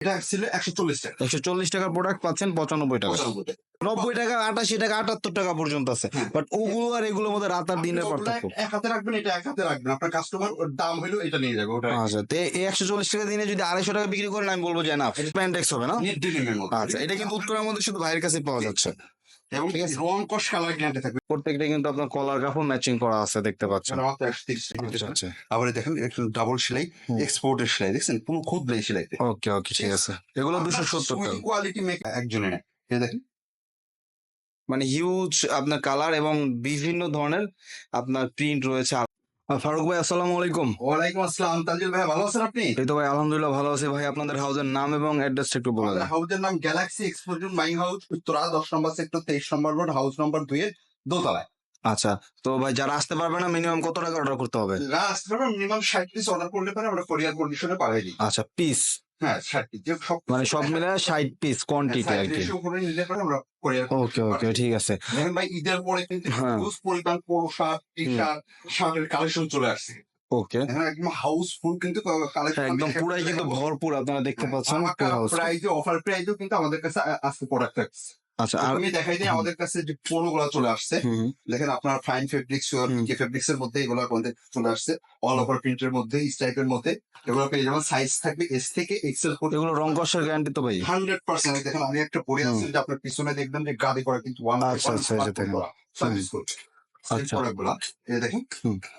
এটা ছিল একশো চল্লিশ টাকা। একশো চল্লিশ টাকার প্রোডাক্ট পাচ্ছেন পঁচানব্বই টাকা। নব্বই টাকা আটাশি টাকা আটাত্তর টাকা পর্যন্ত আছে। হ্যাঁ। বাট ওগুলো আর এগুলোর মধ্যে রাত আর দিনের পার্থক্য। এক হাতে রাখবেন এটা এক হাতে রাখবেন। আপনার কাস্টমার দাম হলো এটা নিয়ে যাবে ওটা আচ্ছা তো এই একশো চল্লিশ টাকা দিনে যদি আড়াইশো টাকা বিক্রি করেন আমি বলব যে না প্যান্টেক্স হবে না? আচ্ছা এটা কিন্তু উত্তরের মধ্যে শুধু ভাইয়ের কাছে পাওয়া যাচ্ছে। এবং। কালার গ্যারান্টি থাকবে। প্রত্যেকটা কিন্তু আপনার কলার কাপড় ম্যাচিং করা আছে দেখতে পাচ্ছেন। টাকা আচ্ছা আচ্ছা। আবার দেখেন একটু ডাবল সেলাই। এক্সপোর্টের সেলাই দেখছেন? পুরো খুদ নেই সেলাই ওকে ওকে ঠিক আছে। এগুলো দুশো সত্তর টাকা। কোয়ালিটি মেক একজনে দেখেন। মানে হিউজ আপনার কালার এবং বিভিন্ন ধরনের আপনার প্রিন্ট রয়েছে ফারুক ভাই আসসালামু আলাইকুম। ওয়ালাইকুম আসসালাম। তাজিল ভাই ভালো আছেন আপনি? এই তো ভাই আলহামদুলিল্লাহ ভালো আছি ভাই। আপনাদের হাউজের নাম এবং অ্যাড্রেসটা একটু বলে দেন। হাউজের নাম galaxy explosion my house Uttara দশ নম্বর সেক্টর তেইশ নম্বর রোড হাউস নম্বর দুই এর দোতলায়। আচ্ছা তো ভাই যারা আসতে পারবে না মিনিমাম কত টাকা অর্ডার করতে হবে? যারা আসতে পারবে মিনিমাম ষাট পিস অর্ডার করলে পারে আমরা কোরিয়ার কন্ডিশনে পাঠিয়ে দিই। আচ্ছা পিস হ্যাঁ মানে সব মিলে ষাট পিস কোয়ান্টিটি আর কি ওকে ওকে ঠিক আছে। দেখেন ভাই ঈদের পরে কিন্তু হ্যাঁ। হিউজ পরিমাণ পোশাক টি শার্ট শার্টের কালেকশন চলে আসছে। ওকে এখন একদম হাউসফুল কিন্তু কালেকশন একদম পুরাই কিন্তু ভরপুর আপনারা দেখতে পাচ্ছেন পুরো house। প্রাইজে অফার কিন্তু আমাদের কাছে আজকে প্রোডাক্ট থাকছে আচ্ছা আর আমি দেখাই দিই আমাদের কাছে যে পোলো গুলো চলে আসছে দেখেন আপনার ফাইন ফেব্রিক্স। কে ফেব্রিক্স এর মধ্যে এগুলো মধ্যে চলে আসছে অল ওভার প্রিন্টের মধ্যে স্টাইপের মধ্যে এগুলো পেয়ে যাবেন সাইজ থাকবে এস থেকে এক্সেল পর্যন্ত। এগুলো রং কষার গ্যারান্টি তো ভাই। হান্ড্রেড পার্সেন্ট দেখেন আমি একটা হুম। আছি যে আপনার পিছনে দেখবেন যে গাদি করা কিন্তু ওয়ান আচ্ছা, আচ্ছা, এই যে আচ্ছা। দেখেন।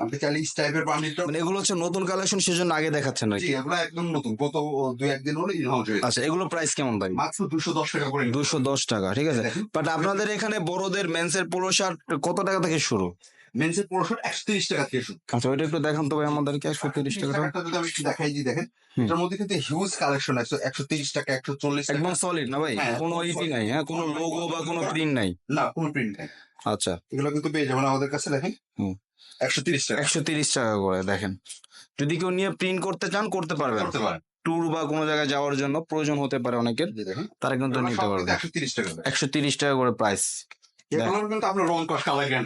আপনি চাইলে স্টাইপের বান্ডিলটা মানে এগুলো হচ্ছে নতুন কালেকশন সেজন্য আগে দেখাচ্ছেন জি নাকি এগুলো একদম নতুন। গত দুই একদিন হলো ইনহাউস হয়েছে। আচ্ছা এগুলো প্রাইস কেমন ভাই? মাত্র দুশো দশ টাকা করে। দুশো দশ টাকা ঠিক আছে। বাট আপনাদের এখানে বড়দের মেন্সের পোলো শার্ট কত টাকা থেকে শুরু? মেন্সের পনেরোশো একশো তিরিশ টাকা থেকে শুরু। আচ্ছা ওইটা একটু দেখান তো ভাই আমাদেরকে একশো তিরিশ টাকা যদি আমি একটু দেখাই দিই দেখেন এটার মধ্যে কিন্তু হিউজ কালেকশন আছে একশো তিরিশ টাকা একশো চল্লিশ একদম সলিড না ভাই? হ্যাঁ, কোনো ইটি নাই হ্যাঁ কোনো লোগো বা কোনো প্রিন্ট নাই? না কোনো প্রিন্ট নেই। আচ্ছা। এগুলো কিন্তু পেয়ে যাবেন আমাদের কাছে দেখেন। হুম। একশো তিরিশ টাকা। একশো তিরিশ টাকা করে দেখেন। যদি কেউ নিয়ে প্রিন্ট করতে চান করতে পারবেন। করতে পারেন। ট্যুর বা কোনো জায়গায় যাওয়ার জন্য প্রয়োজন হতে পারে অনেকের। তারা কিন্তু নিতে পারবে। একশো তিরিশ টাকা করে। একশো তিরিশ টাকা করে প্রাইস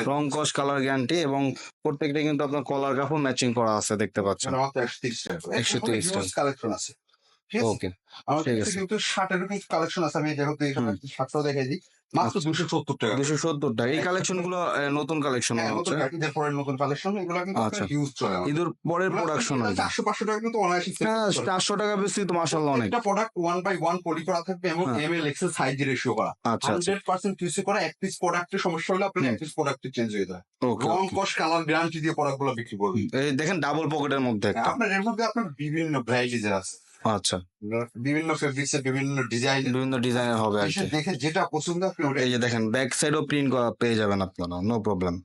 রং কস কালার গ্যারান্টি এবং প্রত্যেকটা কিন্তু আপনার কলার কাপড় ম্যাচিং করা আছে দেখতে পাচ্ছেন একশো তিরিশ টাকা করে। 130 টাকা। কালেকশন আছে ঠিক আছে? আমার কাছে কিন্তু শার্টেরও কিন্তু কালেকশন আছে আমি যেহেতু এখানে শার্টটাও দেখাই দিই। মাত্র আচ্ছা। দুশো সত্তর টাকা। দুশো সত্তর টাকা। এই কালেকশনগুলো নতুন কালেকশন হ্যাঁ, হচ্ছে? ঈদের পরের নতুন কালেকশন এগুলো কিন্তু আচ্ছা। চলে ঈদের পরের প্রোডাকশন কিন্তু চারশো পাঁচশো টাকা কিন্তু অনায়াসে হ্যাঁ চারশো টাকা বেশি তো মাসাল্লাহ অনেক। একটা product one by one poly করা থাকবে এবং হ্যাঁ। M L XL size ratio করা। আচ্ছা হান্ড্রেড পার্সেন্ট কিউসি করা এক পিস প্রোডাক্টের সমস্যা হলে আপনার হুম। এক পিস প্রোডাক্টে চেঞ্জ হয়ে যায়। ওকে রং কস কালার গ্যারান্টি দিয়ে প্রোডাক্টগুলো বিক্রি দেখেন ডাবল পকেটের মধ্যে আপনার এর মধ্যে আপনার বিভিন্ন ভ্যারাইটিজ আছে। আচ্ছা। বিভিন্ন ফেব্রিক্সের বিভিন্ন ডিজাইন বিভিন্ন ডিজাইনের হবে আর কি। দেখে যেটা পছন্দ আপনি এই যে দেখেন ব্যাক সাইডও প্রিন্ট করা পেয়ে যাবেন আপনারা নো প্রবলেম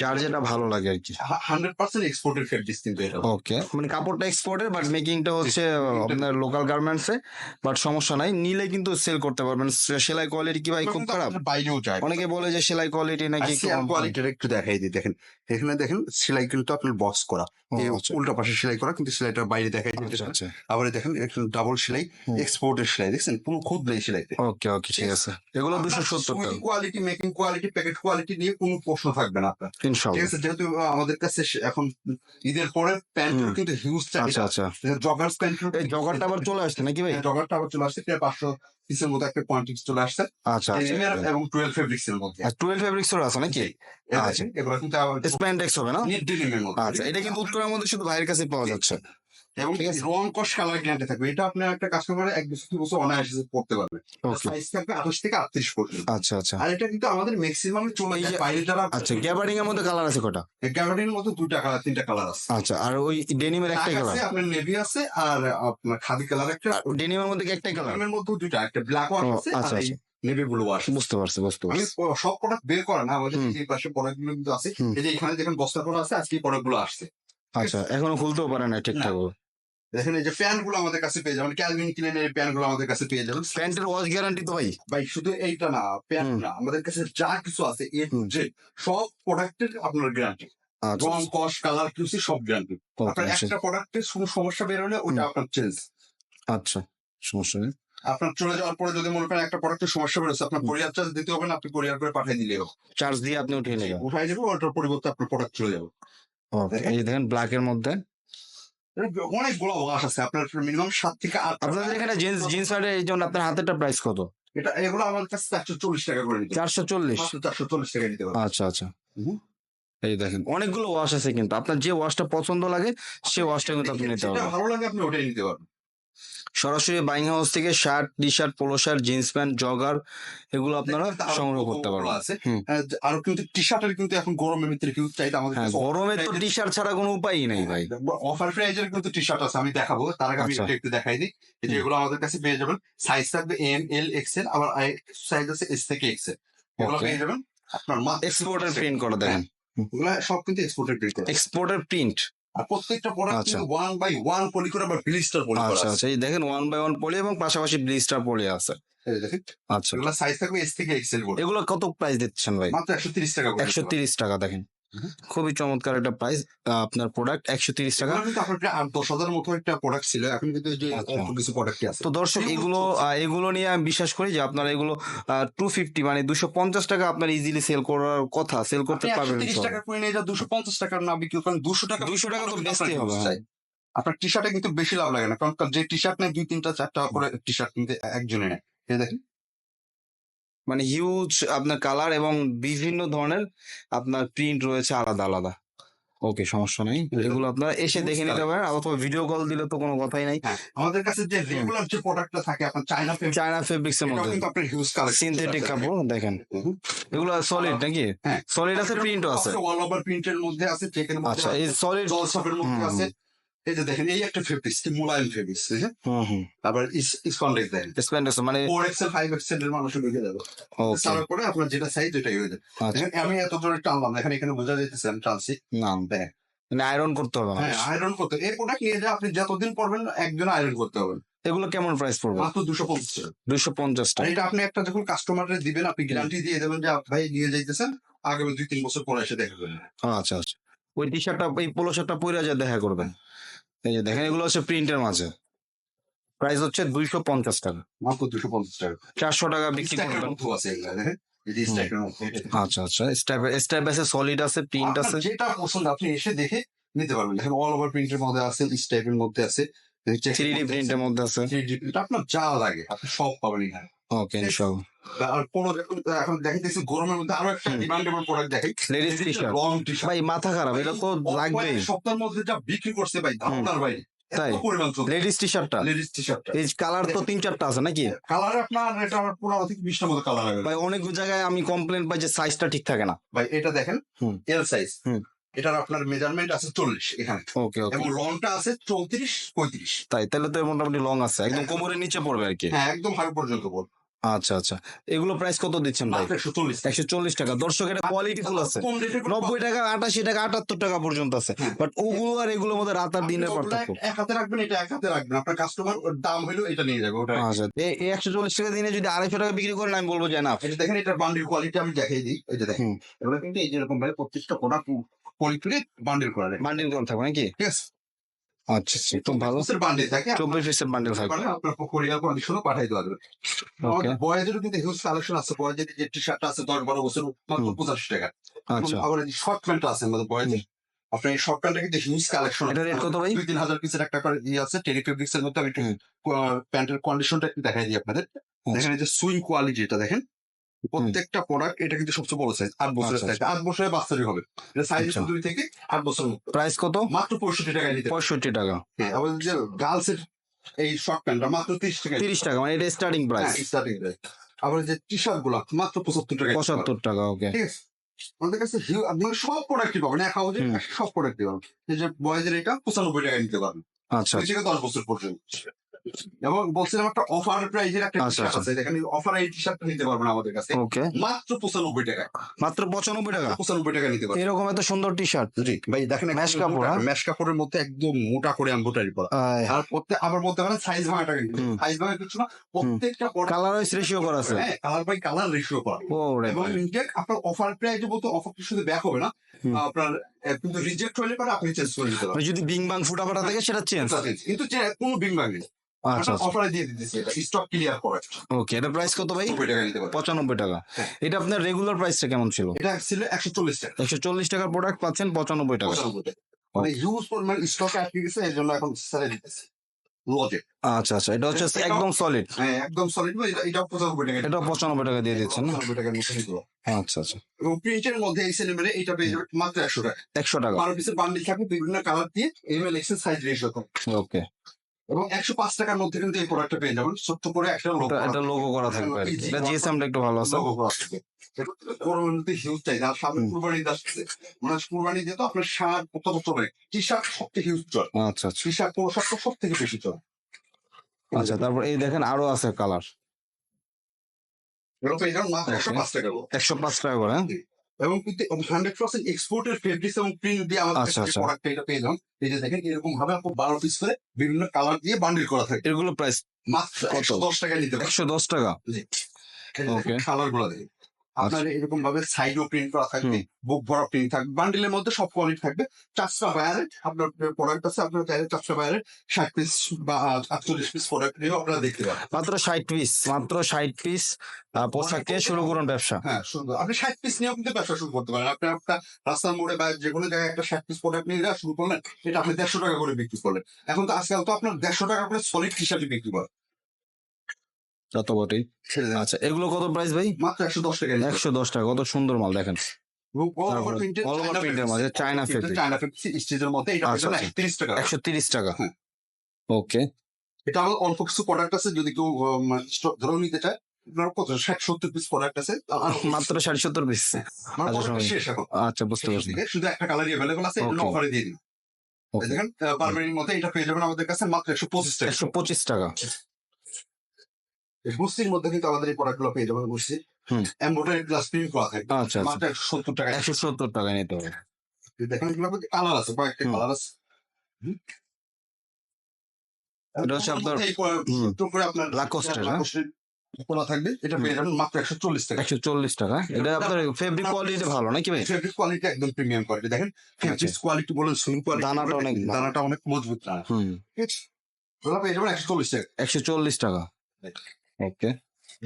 যার যেটা ভালো লাগে আর কি। হান্ড্রেড পার্সেন্ট এক্সপোর্টের ফেব্রিক্স কিন্তু এটা। ওকে মানে কাপড়টা এক্সপোর্টের বাট মেকিংটা হচ্ছে আপনার লোকাল গার্মেন্টস এ বাট সমস্যা নাই। নিলে কিন্তু সেল করতে পারবেন। সেলাই কোয়ালিটি কি ভাই খুব খারাপ? বাইরেও যায়। অনেকে বলে যে সেলাই কোয়ালিটি নাকি কম। কোয়ালিটির একটু দেখাই দিই দেখেন। এখানে দেখেন সেলাই কিন্তু আপনার বক্স করা। আচ্ছা। উল্টা পাশে সেলাই করা কিন্তু সেলাইটা বাইরে দেখাই দিতে আচ্ছা আচ্ছা। আবার দেখেন একটু ডাবল সেলাই। এক্সপোর্টের সেলাই। দেখছেন? পুরো খুদ নেই সেলাইতে। ওকে ওকে ঠিক আছে। এগুলো দুশো সত্তর টাকা। Quality making quality packet quality নিয়ে কোনো প্রশ্ন থাকবে না আপনার। ঠিক আছে যেহেতু আমাদের কাছে এখন ঈদের পরে প্যান্ট কিন্তু হিউজ আচ্ছা আচ্ছা। জগার্স প্যান্ট এই জগারটা আবার চলে আসছে নাকি ভাই? জগারটা আবার চলে আসছে প্রায় পাঁচশো পিসের মতো একটা কোয়ান্টিটি চলে আসছে। আচ্ছা আচ্ছা। এবং টুয়েলভ ফেব্রিক্স এর মধ্যে। আর টুয়েলভ ফেব্রিক্স আছে নাকি? আচ্ছা। এগুলো কিন্তু স্প্যান্ডেক্স হবে না? আচ্ছা এটা কিন্তু উত্তরের মধ্যে শুধু ভাইয়ের কাছে পাওয়া যাচ্ছে। এবং ঠিক আছে। রং কস কালার গ্যারান্টি থাকবে। এটা আপনার একটা কাস্টমার এক বছর দু বছর অনায়াসে পড়তে পারবে। সাইজ থাকবে আঠাশ থেকে আটত্রিশ পর্যন্ত। আচ্ছা আচ্ছা। আর এটা কিন্তু আমাদের ম্যাক্সিমাম চলে যায়। যে- বাইরে যারা আচ্ছা গ্যাবার্ডিং এর মধ্যে কালার আছে কটা? গ্যাবার্ডিনের মতো দুটা কালার তিনটা কালার আছে। আচ্ছা আর ওই ডেনিমের একটাই কালার আছে আপনার নেভি আছে আর আপনার খাদি কালার একটা। ডেনিমের মধ্যে কি একটাই কালার ডেনিমের মধ্যে দুইটা একটা ব্ল্যাক ওয়াশ ও, আছে আচ্ছা, নেভি ব্লু ওয়াশ বুঝতে পারছি বুঝতে পারছি। সব প্রোডাক্ট বের করা না আমাদের এই পাশে প্রোডাক্টগুলো কিন্তু আছে। এই যে এখানে দেখেন বস্তা করা আছে আজকে প্রোডাক্টগুলো আসছে। আচ্ছা এখনও খুলতেও পারে না। ঠিকঠাক দেখেন এই যে প্যান্টগুলো আমাদের কাছে পেয়ে যাবেন ক্যালভিন ক্লিনের প্যান্টগুলো আমাদের কাছে পেয়ে যাবেন। প্যান্টের ওয়াশ গ্যারান্টি তো ভাই। ভাই শুধু এইটা না প্যান্ট না আমাদের কাছে যা কিছু আছে এ টু জেড সব প্রোডাক্টের আপনার গ্যারান্টি। আচ্ছা রং কস কালার কিউসি সব গ্যারান্টি। আপনার আচ্ছা। একটা প্রোডাক্টের কোনো সমস্যা বের হলে ওটা আপনার চেঞ্জ। আচ্ছা সমস্যা নেই। আপনার চলে যাওয়ার পরে যদি মনে করেন একটা প্রোডাক্টের সমস্যা বেরোচ্ছে আপনার। কোরিয়ার চার্জ দিতে হবে না আপনি কোরিয়ার করে পাঠিয়ে দিলেও চার্জ দিয়ে আপনি উঠিয়ে নেবেন উঠাই দেবো ওটার পরিবর্তে আপনার প্রোডাক্ট চলে যাবে। এই দেখেন ব্ল্যাক এর মধ্যে অনেকগুলো ওয়াশ আছে আপনার মিনিমাম সাত থেকে আট আপনাদের এখানে জিন্স জিন্স শার্টের এই জন্য আপনার হাতেরটা প্রাইস কত? এটা এগুলো আমার কাছে চারশো চল্লিশ টাকা করে নিতে চারশো চল্লিশ? চারশো চল্লিশ টাকা নিতে পারব আচ্ছা আচ্ছা। এই দেখেন অনেকগুলো ওয়াশ আছে কিন্তু। আপনার যে ওয়াশটা পছন্দ লাগে সে ওয়াশটা কিন্তু আপনি নিতে পারবেন। ভালো লাগে আপনি ওটাই নিতে পারবেন। সরাসরি বাইং হাউস থেকে shirt T shirt polo shirt jeans pant jogger এগুলো আপনারা সংগ্রহ করতে পারবেন। আছে। হ্যাঁ, আরও কিন্তু টি শার্টের কিন্তু এখন গরমের ভিতরে কিন্তু চাইতে আমাদের হ্যাঁ গরমে তো টি শার্ট ছাড়া কোনো উপায়ই নাই ভাই। অফার প্রাইজের কিন্তু টি শার্ট আছে আমি দেখাবো। তার আগে আমি আচ্ছা। একটু দেখাই দিই। এই যে এগুলো আমাদের কাছে পেয়ে যাবেন। সাইজ থাকবে এম এল এক্সেল আবার সাইজ আছে এস থেকে এক্সেল এগুলো পেয়ে যাবেন। আপনার এক্সপোর্টের প্রিন্ট করা দেখেন। এগুলো সব কিন্তু এক্সপোর্টেড প্রিন্ট এক্সপোর্টের প্রিন্ট আর প্রত্যেকটা প্রোডাক্ট আচ্ছা। কিন্তু ওয়ান বাই ওয়ান পলি করে আবার ব্লিস্টার পলি করা আচ্ছা আচ্ছা এই দেখেন ওয়ান বাই ওয়ান পলি এবং পাশাপাশি ব্লিস্টার পলি আছে। আচ্ছা। এগুলো সাইজ থাকবে এস থেকে এক্সেল এগুলো কত প্রাইস দিচ্ছেন ভাই? মাত্র একশো তিরিশ টাকা একশো তিরিশ টাকা দেখেন। খুবই চমৎকার একটা প্রাইস আপনার প্রোডাক্ট একশো তিরিশ টাকা। দশ হাজার মতো একটা প্রোডাক্ট ছিল এখন কিন্তু আচ্ছা। কিছু প্রোডাক্টই আছে। তো দর্শক এগুলো এগুলো নিয়ে আমি বিশ্বাস করি যে আপনার এগুলো টু ফিফটি মানে দুশো পঞ্চাশ টাকা আপনার ইজিলি সেল করার কথা সেল করতে পারবেন 130 টাকা করে নিয়ে যা দুশো পঞ্চাশ টাকার না বিক্রি করেন দুশো টাকা 200 টাকা তো বেচতেই হবে, আপনার টি শার্টে কিন্তু বেশি লাভ লাগে না কারণ যে টি শার্ট নেই দুই তিনটা চারটা করে টি শার্ট কিনতে একজনে নেয়। দেখেন। মানে হিউজ আপনার কালার এবং বিভিন্ন ধরনের আপনার প্রিন্ট রয়েছে আলাদা আলাদা। ওকে সমস্যা নেই। এগুলো আপনারা এসে দেখে নিতে পারেন অথবা ভিডিও কল দিলে তো কোনো কথাই নাই। হ্যাঁ আমাদের কাছে যে রেগুলার যে প্রোডাক্টটা থাকে আপনার চায়না ফেব্রিক চায়না ফেব্রিক্স এর মধ্যে। কিন্তু আপনার হিউজ কালেকশন সিনথেটিক কাপড় দেখেন। এগুলো সলিড নাকি? হ্যাঁ। সলিড আছে প্রিন্টও আছে। অল ওভার প্রিন্টের মধ্যে আছে চেকের মধ্যে আচ্ছা এই সলিড জলসাপের মধ্যে আছে। এই যে দেখেন এই একটা ফেব্রিক্স মুলায়ম ফেব্রিক্স হুম আবার স্পন্ডেক্স দেখেন। স্প্যান্ডেক্স মানে ফোর এক্সেল ফাইভ এক্সেল এর মানুষ ঢুকে যাবে। ওকে পরে আপনার যেটা সাইজ ওইটাই হয়ে যাবে। আচ্ছা। দেখেন, আমি এত জোরে টানলাম এখানে এখানে বোঝা যাইতেছে আমি টানছি। না। দেখ। মানে আয়রন করতে হবে হ্যাঁ আয়রন করতে এই প্রোডাক্ট নিয়ে যে আপনি যতদিন পড়বেন একজন আয়রন করতে হবে এগুলো কেমন প্রাইস পড়বে? মাত্র দুশো পঞ্চাশ দুইশো পঞ্চাশ টাকা। এটা আপনি একটা যখন কাস্টমারে দিবেন আপনি গ্যারান্টি দিয়ে দেবেন যে ভাই নিয়ে যাইতেছেন আগামী দুই তিন বছর পরে এসে দেখা করবেন। আচ্ছা আচ্ছা। ওই টি শার্টটা এই পোলো শার্টটা পরে যা দেখা করবেন। এই যে দেখেন এগুলো হচ্ছে প্রিন্টের মাঝে। প্রাইস হচ্ছে দুইশো পঞ্চাশ টাকা। মাত্র দুশো পঞ্চাশ টাকা। চারশো টাকা বিক্রি করবেন। আছে এগুলা দেখেন এই যে স্ট্যাকের মধ্যে আচ্ছা আচ্ছা। স্ট্যাপ আছে সলিড আছে প্রিন্ট আছে। যেটা পছন্দ আপনি এসে দেখে নিতে পারবেন। দেখেন অল ওভার প্রিন্টের মধ্যে আছে স্টাইপের মধ্যে আছে। থ্রি ডি প্রিন্টের মধ্যে আছে। আপনার যা লাগে আপনি সব পাবেন এখানে। ওকে সব কোন এখন দেখাইতেছি গরমের মধ্যে আরও একটা ডিমান্ডেবল প্রোডাক্ট দেখাই। Ladies T shirt long T shirt ভাই মাথা খারাপ এটা তো লাগবেই। সপ্তাহের মধ্যে যা বিক্রি করছে ভাই ধারণার তাই? লেডিস টি শার্টটা লেডিস টি শার্টটা এই কালার তো তিন চারটা আছে নাকি? কালার আপনার এটা আমার পনেরো থেকে বিশটা মতো কালার হবে ভাই অনেক জায়গায় আমি কমপ্লেন পাই যে সাইজটা ঠিক থাকে না। ভাই এটা দেখেন। L size. এটার আপনার মেজারমেন্ট আছে চল্লিশ এখানে। ওকে এবং লংটা আছে চৌত্রিশ পঁয়ত্রিশ। তাই তাহলে তো মোটামুটি লং আছে। একদম কোমরের নিচে পড়বে আর কি। হ্যাঁ একদম হাড় পর্যন্ত বল আচ্ছা আচ্ছা। এগুলো প্রাইস কত দিচ্ছেন ভাই? একশো চল্লিশ। টাকা। দর্শক এটা কোয়ালিটি ফুল আছে। নব্বই টাকা আটাশি টাকা আটাত্তর টাকা পর্যন্ত আছে। হ্যাঁ। বাট ওগুলো আর এগুলোর মধ্যে রাত আর দিনের পার্থক্য। এক হাতে রাখবেন এটা এক হাতে রাখবেন। আপনার কাস্টমার দাম হলো এটা নিয়ে যাবে ওটা আচ্ছা এই একশো চল্লিশ টাকা দিনে যদি আড়াইশো টাকা বিক্রি করেন আমি বলব যে না এটা দেখেন এটার বান্ডিল কোয়ালিটি আমি দেখাই দিই। এই যে দেখেন এগুলো কিন্তু এই যেরকম ভাবে প্রত্যেকটা প্রোডাক্ট কোয়ালিটি বান্ডিল করা বান্ডিল করা থাকবে নাকি? আচ্ছা আচ্ছা খুব ভালো। বান্ডিল থাকে চব্বিশ পিসের বান্ডিল থাকবে। আপনার কোরিয়ার কন্ডিশনও পাঠাই দেওয়া যাবে। বয়েজেরও কিন্তু হিউজ কালেকশন আছে বয়েজের যে টি শার্ট আছে দশ বারো বছর মাত্র পঁচাশি টাকা। আচ্ছা। আবার এই শর্ট প্যান্ট আছে আমাদের বয়েজের আপনার এই শর্ট প্যান্টটা কিন্তু হিউজ কালেকশন এটা রেট কত ভাই? দুই তিন হাজার পিসের একটা করে ইয়ে আছে এর মধ্যে আমি প্যান্টের কন্ডিশনটা একটু দেখাই দিই আপনাদের। দেখেন এই যে সুইং কোয়ালিটি এটা দেখেন। প্রত্যেকটা প্রোডাক্ট এটা কিন্তু সবচেয়ে বড় সাইজ আট বছরের আচ্ছা, সাইজ আট বছরের বাচ্চারই হবে। এটা সাইজ আচ্ছা। দুই থেকে আট বছর প্রাইস কত? মাত্র পঁয়ষট্টি টাকায় নিতে। পঁয়ষট্টি টাকা। হ্যাঁ আবার যে গার্লস এর এই শর্ট প্যান্টটা মাত্র তিরিশ টাকা তিরিশ টাকা মানে এটা স্টার্টিং প্রাইস স্টার্টিং আবার যে টি শার্টগুলো মাত্র পঁচাত্তর টাকা পঁচাত্তর টাকা ওকে ঠিক আছে? আমাদের কাছে হিউ- আপনার সব প্রোডাক্টই পাবেন এক হাউজে। সব প্রোডাক্টই পাবেন যে বয়েজের এটা পঁচানব্বই টাকা নিতে পারবেন আচ্ছা। দশ বছর পর্যন্ত। এবং বলছিলাম একটা অফার প্রাইজের একটা আচ্ছা, আচ্ছা। আছে এখানে অফার এই টি শার্টটা নিতে পারবেন আমাদের কাছে। ওকে মাত্র পঁচানব্বই টাকা। মাত্র পঁচানব্বই টাকা? পঁচানব্বই টাকা নিতে পারবেন। এরকম এত সুন্দর টি শার্ট জি ভাই দেখেন Mesh কাপড়? ম্যাশ কাপড়ের মধ্যে একদম মোটা করে এমব্রয়ডারি করা আর প্রত্যেক আবার বলতে পারেন সাইজ ভাঙা টাকা সাইজ ভাঙা কিছু না প্রত্যেকটা কালার ওয়াইজ রেশিও করা আছে। হ্যাঁ কালার বাই কালার রেশিও করা। এবং আপনার অফার প্রাইজে বলতে অফার শুধু ব্যাক হবে না। আপনার কিন্তু রিজেক্ট হলে পরে আপনি চেঞ্জ করে দিতে পারেন যদি বিং বাং ফুটা ফাটা থাকে সেটা চেঞ্জ কিন্তু কোনো বিং বাং নেই আচ্ছা আচ্ছা। অফারে দিয়ে দিতেছি এটা স্টক ক্লিয়ার করে। ওকে এটা প্রাইস কত ভাই? পঁচানব্বই টাকা। হ্যাঁ। এটা আপনার রেগুলার প্রাইসটা কেমন ছিল? এটা ছিল একশো চল্লিশ টাকা। একশো চল্লিশ টাকার প্রোডাক্ট পাচ্ছেন পঁচানব্বই টাকা। মানে হিউজ পরিমাণ স্টক আটকে গেছে এই জন্য এখন দিতেছে। লজে আচ্ছা আচ্ছা এটা হচ্ছে একদম সলিড হ্যাঁ একদম সলিড এটা পঁচানব্বই টাকা এটা পঁচানব্বই টাকা দিয়ে দিচ্ছেন পঁচানব্বই টাকার মধ্যে নিতে আচ্ছা আচ্ছা। এবং প্রিন্টের মধ্যে এই সিনেমারে এটা পেয়ে যাবে মাত্র একশো টাকা। একশো টাকা। বারো পিসের বান্ডিল থাকবে বিভিন্ন কালার দিয়ে ML XL size ratio okay এবং একশো পাঁচ টাকার মধ্যে কিন্তু এই প্রোডাক্টটা পেয়ে যাবেন। ছোট্ট করে একটা এটা লোগো করা থাকবে এটা জিএসএমটা একটু ভালো আছে। হিউজ আর সামনে কুরবানি আসছে মানে কুরবানি দিয়ে তো আপনার শার্ট কত কত চলে। টি শার্ট সব থেকে হিউজ চলে। আচ্ছা আচ্ছা। টি শার্ট পোশাক তো সব থেকে বেশি চলে। আচ্ছা তারপর এই দেখেন আরও আছে কালার একশো পাঁচ টাকা করে। একশো পাঁচ টাকা করে হ্যাঁ? এবং কিন্তু হান্ড্রেড পার্সেন্ট এক্সপোর্টের ফেব্রিক্স এবং প্রিন্ট দিয়ে আমাদের আচ্ছা, আচ্ছা। প্রোডাক্ট এটা পেয়ে যান এই যে দেখেন এরকম ভাবে আপনি বারো পিস করে বিভিন্ন কালার দিয়ে বান্ডিল করা থাকে এগুলো প্রাইস মাত্র? একশো দশ টাকা নিতে একশো দশ টাকা. কালারগুলো দেখেন আপনার এরকম ভাবে সাইডও প্রিন্ট করা থাকবে বুক ভরা প্রিন্ট থাকবে বান্ডিলের মধ্যে সব কোয়ালিটি থাকবে। আপনার প্রোডাক্ট আছে আপনার চাইলে ষাট পিস বা আটচল্লিশ পিস প্রোডাক্ট নিয়েও আপনারা দেখতে পারেন। মাত্র ষাট পিস মাত্র ষাট পিস পোশাক দিয়ে শুরু করুন ব্যবসা। হ্যাঁ সুন্দর। আপনি ষাট পিস নিয়েও কিন্তু ব্যবসা শুরু করতে পারেন। আপনি আপনার রাস্তার মোড়ে বা যে কোনো জায়গায় একটা ষাট পিস প্রোডাক্ট নিয়ে শুরু করলেন এটা আপনি দেড়শো টাকা করে বিক্রি করলেন। এখন তো আজকাল তো আপনার দেড়শো টাকা করে সলিড হিসাবে বিক্রি বিক্রি করে যত বটেই। আচ্ছা এগুলো কত প্রাইস ভাই? মাত্র একশো দশ টাকা একশো দশ টাকা কত সুন্দর মাল দেখেন। মাঝে China fabric। চায়না ফেব্রিক স্টিচের মধ্যে এটা। একশো তিরিশ টাকা। একশো তিরিশ টাকা। হ্যাঁ। ওকে। এটা আমার অল্প কিছু প্রোডাক্ট আছে যদি কেউ স্টক নিতে চায় কত? ষাট সত্তর পিস প্রোডাক্ট আছে। মাত্র ষাট সত্তর পিস আমার আচ্ছা, আচ্ছা বুঝতে পারছি। শুধু একটা কালারই অ্যাভেলেবল আছে. অফারে দিয়ে দিন। দেখেন পারমানেন্টের মধ্যে এটা পেয়ে যাবেন আমাদের কাছে মাত্র একশো পঁচিশ টাকা। একশো পঁচিশ টাকা। বুস্তির মধ্যে কিন্তু আমাদের এই প্রোডাক্টগুলো পেয়ে হুম। এমব্রয়ডারি গ্লাস প্রিন্ট করা থাকবে আচ্ছা আচ্ছা। মাত্র একশো সত্তর টাকা একশো সত্তর টাকা নিতে হবে। দেখেন এগুলো কালার আছে কয়েকটা কালার আছে। হ্যাঁ? থাকবে এটা মাত্র একশো চল্লিশ টাকা একশো চল্লিশ টাকা। এটা আপনার ফেব্রিক কোয়ালিটি ভালো নাকি ভাই? ফেব্রিক কোয়ালিটি একদম প্রিমিয়াম কোয়ালিটি দেখেন ফেব্রিক কোয়ালিটি বলেন সুইং কোয়ালিটি দানাটা অনেক দানাটা অনেক মজবুত হুম। চল্লিশ টাকা একশো চল্লিশ টাকা। ওকে।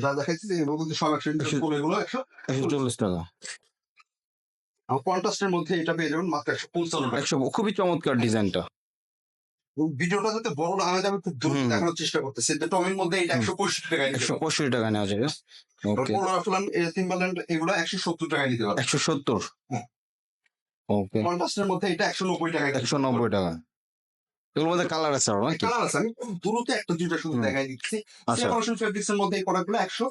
যা দেখাচ্ছি যে এগুলো কিন্তু সব একশো একশো- এগুলো একশো একশো চল্লিশ টাকা। আর কন্ট্রাস্টের মধ্যে এটা পেয়ে যাবেন মাত্র একশো পঞ্চান্ন টাকা। একশো খুবই চমৎকার ডিজাইনটা। ভিডিওটা যাতে বড় না হয়ে যাবে খুব দ্রুত দেখানোর চেষ্টা করতেছে। টমের মধ্যে এটা একশো পঁয়ষট্টি টাকা একশো পঁয়ষট্টি টাকা নেওয়া যাবে। এগুলো একশো সত্তর টাকা নিতে পারবে একশো সত্তর? হুম। ওকে। কন্ট্রাস্টের মধ্যে এটা একশো নব্বই টাকা একশো নব্বই টাকা। এগুলোর মধ্যে কালার আছে আরও নাকি? কালার আছে। আমি খুব দ্রুত একটা দুইটা শুধু দেখাই দিচ্ছি। আচ্ছা। সেপারেশন ফেব্রিক্স এর মধ্যে এই প্রোডাক্টগুলো একশো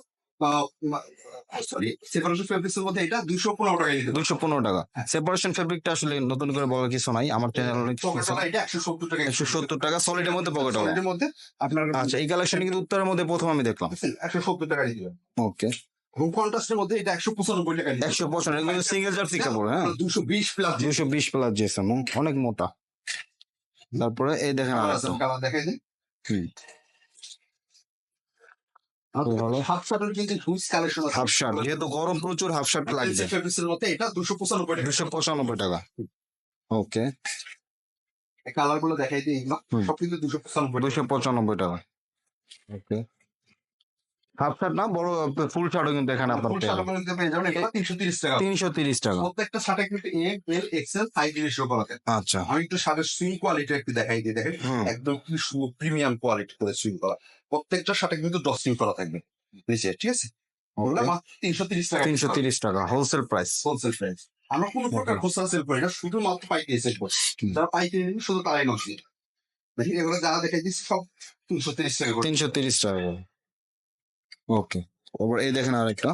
সরি সেপারেশন ফেব্রিক্স এর মধ্যে এটা দুইশো পনেরো টাকা দুইশো পনেরো টাকা। হ্যাঁ। সেপারেশন ফেব্রিকটা আসলে নতুন করে বলার কিছু নাই। আমার চ্যানেল অনেক এটা একশো সত্তর টাকা একশো সত্তর টাকা সলিডের মধ্যে পকেট হবে সলিডের মধ্যে আপনার আচ্ছা এই কালেকশন কিন্তু উত্তরের মধ্যে প্রথম আমি দেখলাম। একশো সত্তর টাকা নিতে ওকে কন্ট্রাস্টের মধ্যে এটা একশো পঁচানব্বই টাকা একশো সিঙ্গেল জার্সি কাপড় হ্যাঁ। দুশো বিশ প্লাস দুশো বিশ প্লাস অনেক মোটা। তারপরে এই দেখেন আর। কালার দেখাই যেহেতু গরম প্রচুর হাফ শার্ট লাগবে। এটা দুশো পঁচানব্বই টাকা। দুশো পঁচানব্বই টাকা। ওকে। কালারগুলো দেখাই দিই সব কিন্তু দুশো পঁচানব্বই দুশো পঁচানব্বই টাকা। ওকে। হাফ শার্ট না বড় ফুল শার্টও কিন্তু এখানে আপনার ফুল পেয়ে শার্ট যাবেন। পেয়ে যাবেন। এটা তিনশো তিরিশ টাকা। তিনশো তিরিশ টাকা। প্রত্যেকটা শার্টে কিন্তু M L XL size ratio করা থাকে আচ্ছা। আমি একটু শার্টের সুইং কোয়ালিটি একটু দেখাই দিই দেখেন। একদম কি প্রিমিয়াম কোয়ালিটি করে সুইং করা। প্রত্যেকটা শার্টে কিন্তু ডস্টিং করা থাকবে। নিচে ঠিক আছে? তিনশো তিরিশ টাকা। তিনশো তিরিশ টাকা হোলসেল প্রাইস হোলসেল প্রাইস আমরা কোনো প্রকার হোলসেল সেল করি না শুধুমাত্র পাইকারি সেল করি। যারা পাইকারি শুধু তারাই নষ্ট দেখি এগুলো যারা দেখে দিচ্ছি সব তিনশো তিরিশ টাকা তিনশো তিরিশ টাকা। ওকে তারপর এই দেখেন আরেকটা।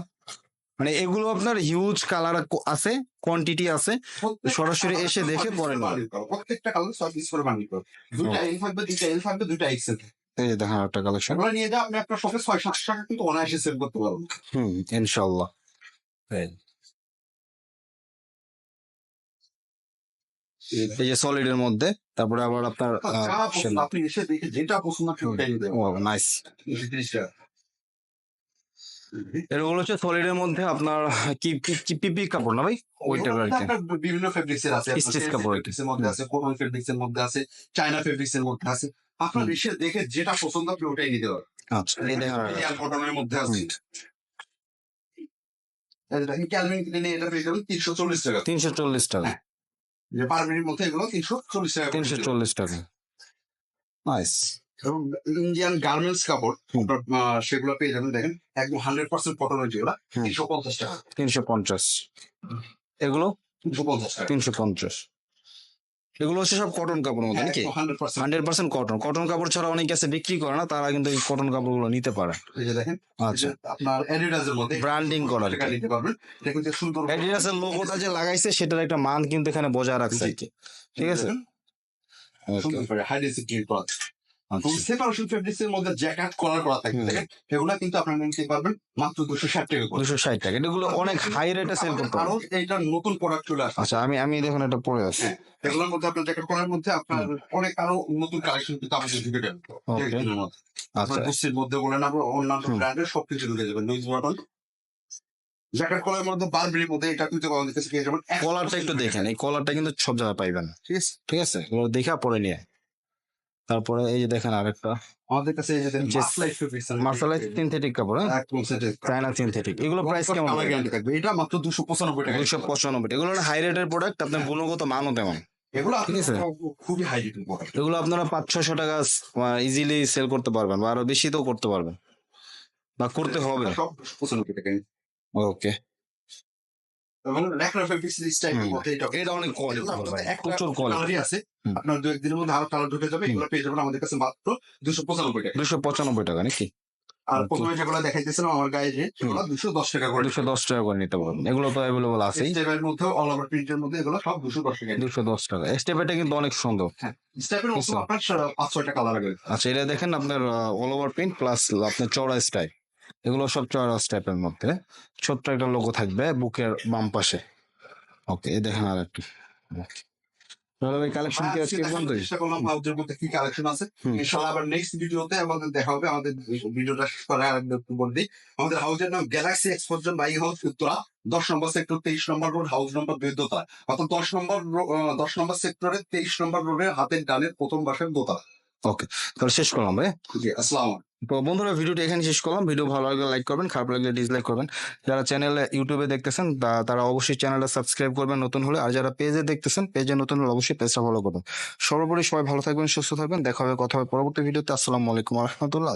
মানে এগুলো আপনার হিউজ কালার আছে কোয়ান্টিটি আছে সরাসরি এসে দেখে পরে। প্রত্যেকটা কালার ছয় পিস করে করো দুইটা এল থাকবে দুইটা এল থাকবে দুইটা এক্সেল এই দেখেন একটা কালেকশন এগুলো নিয়ে আপনি আপনার শপে ছয় সাতশো টাকা কিন্তু অনায়াসে সেল করতে পারবেন। হুম ইনশাল্লাহ এই। যে সলিডের মধ্যে তারপরে আবার আপনার আপনি এসে দেখে যেটা পছন্দ আপনি ওটাই নিতে নাইস এগুলো হচ্ছে সলিডের মধ্যে আপনার কি পিপি কাপড় না ভাই? ওইটা আর কি। বিভিন্ন ফেব্রিক্স এর আছে Stitch কাপড় এর মধ্যে আছে কোমল ফেব্রিক্স এর মধ্যে আছে চায়না ফেব্রিক্স এর মধ্যে আছে। আপনার। এসে দেখে যেটা পছন্দ আপনি ওটাই নিতে পারবেন। আচ্ছা। এই দেখেন কটনের মধ্যে আছে। এই দেখেন ক্যালভিন ক্লিনে এটা পেয়ে যাবেন তিনশো চল্লিশ টাকা। তিনশো চল্লিশ টাকা। যে পারমিটের মধ্যে এগুলো তিনশো চল্লিশ টাকা তিনশো চল্লিশ টাকা। নাইস এবং ইন্ডিয়ান গার্মেন্টস কাপড় সেগুলো পেয়ে যাবেন। দেখেন একদম হান্ড্রেড পার্সেন্ট কটনের যেগুলো। তিনশো পঞ্চাশ টাকা। তিনশো পঞ্চাশ। এগুলো? তিনশো পঞ্চাশ তিনশো পঞ্চাশ। এগুলো হচ্ছে সব কটন কাপড় মতো নাকি? হান্ড্রেড পার্সেন্ট কটন কটন কাপড় ছাড়া অনেকে আছে বিক্রি করে না তারা কিন্তু এই কটন কাপড়গুলো নিতে পারে। যে দেখেন আচ্ছা। যে আপনার অ্যাডিডাসের মধ্যে ব্র্যান্ডিং করা। নিতে পারবেন। এটা কিন্তু সুন্দর লোগোটা যে লাগাইছে সেটার একটা মান কিন্তু এখানে বজায় রাখছে ঠিক আছে? সুন্দর করে হাই ডেন্সিটি করা আচ্ছা। মধ্যে জ্যাকেট কলার করা। দেখেন কিন্তু আপনারা নিতে পারবেন মাত্র দুশো ষাট টাকা করে। দুশো ষাট টাকা। এগুলো অনেক হাই রেটে সেল করতে আরও এইটা নতুন প্রোডাক্ট চলে আসছে। আচ্ছা আমি আমি দেখুন এটা আছি হ্যাঁ, এগুলোর মধ্যে আপনার জ্যাকেট কলার মধ্যে আপনার অনেক আরও নতুন কালেকশন কিন্তু আমাদের ঢুকে যাবে। মধ্যে। আচ্ছা। আপনার গুস্তির মধ্যে বলেন আপনার অন্যান্য। ব্র্যান্ডের সবকিছু ঢুকে যাবে। জ্যাকেট কলার মধ্যে বারবেরির মধ্যে এটা কিন্তু যাবেন। কলারটা একটু দেখেন। এই কলারটা কিন্তু সব জায়গায় পাইবেন। ঠিক আছে? ঠিক আছে দেখা পরে নিয়ে তারপরে এই যে দেখেন আরেকটা। আমাদের কাছে এই যে মার্শালাইজ সিনথেটিক কাপড় হ্যাঁ? চায়না সিনথেটিক এগুলো প্রাইস কেমন? এটা মাত্র দুশো পঁচানব্বই টাকা। দুইশো পঁচানব্বই। এগুলো হাই রেটের প্রোডাক্ট আপনার গুণগত মানও তেমন। এগুলো ঠিক আছে। খুবই হাই রেটিং প্রোডাক্ট এগুলো আপনারা পাঁচ ছশো টাকা ইজিলি সেল করতে পারবেন বা আরও বেশি তো করতে পারবেন। বা করতে হবে। দুশো টাকা ওকে এবং। এটা এটা অনেক এগুলো প্রচুর। আছে। আপনার দু একদিনের মধ্যে আরও কালার ঢুকে যাবে এগুলো পেয়ে যাবেন আমাদের কাছে মাত্র দুশো পঁচানব্বই টাকা। দুশো পঁচানব্বই টাকা নাকি? আর প্রথমে যেগুলো আমার গায়ে যে সেগুলো দুশো দশ টাকা করে দুশো দশ টাকা করে নিতে পারবেন। এগুলো তো অ্যাভেলেবল আছেই। স্টেপের মধ্যে অল ওভার প্রিন্টের মধ্যে এগুলো সব দুশো দশ টাকা দুশো দশ টাকা। স্টেপেটা কিন্তু অনেক সুন্দর। স্টেপের মধ্যে আপনার পাঁচ ছয়টা কালার লাগে আচ্ছা এটা দেখেন আপনার অল ওভার প্রিন্ট প্লাস আপনার চড়া স্টাইপ এগুলো সব চড়া স্টাইপের মধ্যে। ছোট্ট একটা লোগো থাকবে বুকের বাম পাশে। ওকে দেখেন আর একটু কালেকশন কি আজকে চেষ্টা করলাম হাউজের মধ্যে কি কালেকশন আছে। হুম। আবার নেক্সট ভিডিওতে আমাদের দেখা হবে। আমাদের ভিডিওটা শেষ করার আগে একটু বলে। দিই আমাদের হাউজের নাম গ্যালাক্সি বাই হাউস উত্তরা। দশ নম্বর সেক্টর তেইশ নম্বর রোড হাউস নম্বর দুই দোতলা। অর্থাৎ দশ নম্বর দশ নম্বর সেক্টরে তেইশ নম্বর রোডের হাতের ডানের প্রথম বাসের দোতলা। তাহলে শেষ করলাম ভাই আসসালাম তো বন্ধুরা, ভিডিওটি এখানে শেষ করলাম। ভিডিও ভালো লাগলে লাইক করবেন, খারাপ লাগলে ডিসলাইক করবেন। যারা চ্যানেলে ইউটিউবে দেখতেছেন তারা অবশ্যই চ্যানেলটা সাবস্ক্রাইব করবেন নতুন হলে। আর যারা পেজে দেখতেছেন পেজে নতুন হলে অবশ্যই পেজটা ফলো করবেন। সর্বোপরি সবাই ভালো থাকবেন, সুস্থ থাকবেন। দেখা হবে, কথা হবে পরবর্তী ভিডিওতে। আসসালামু আলাইকুম রহমতুল্লাহ।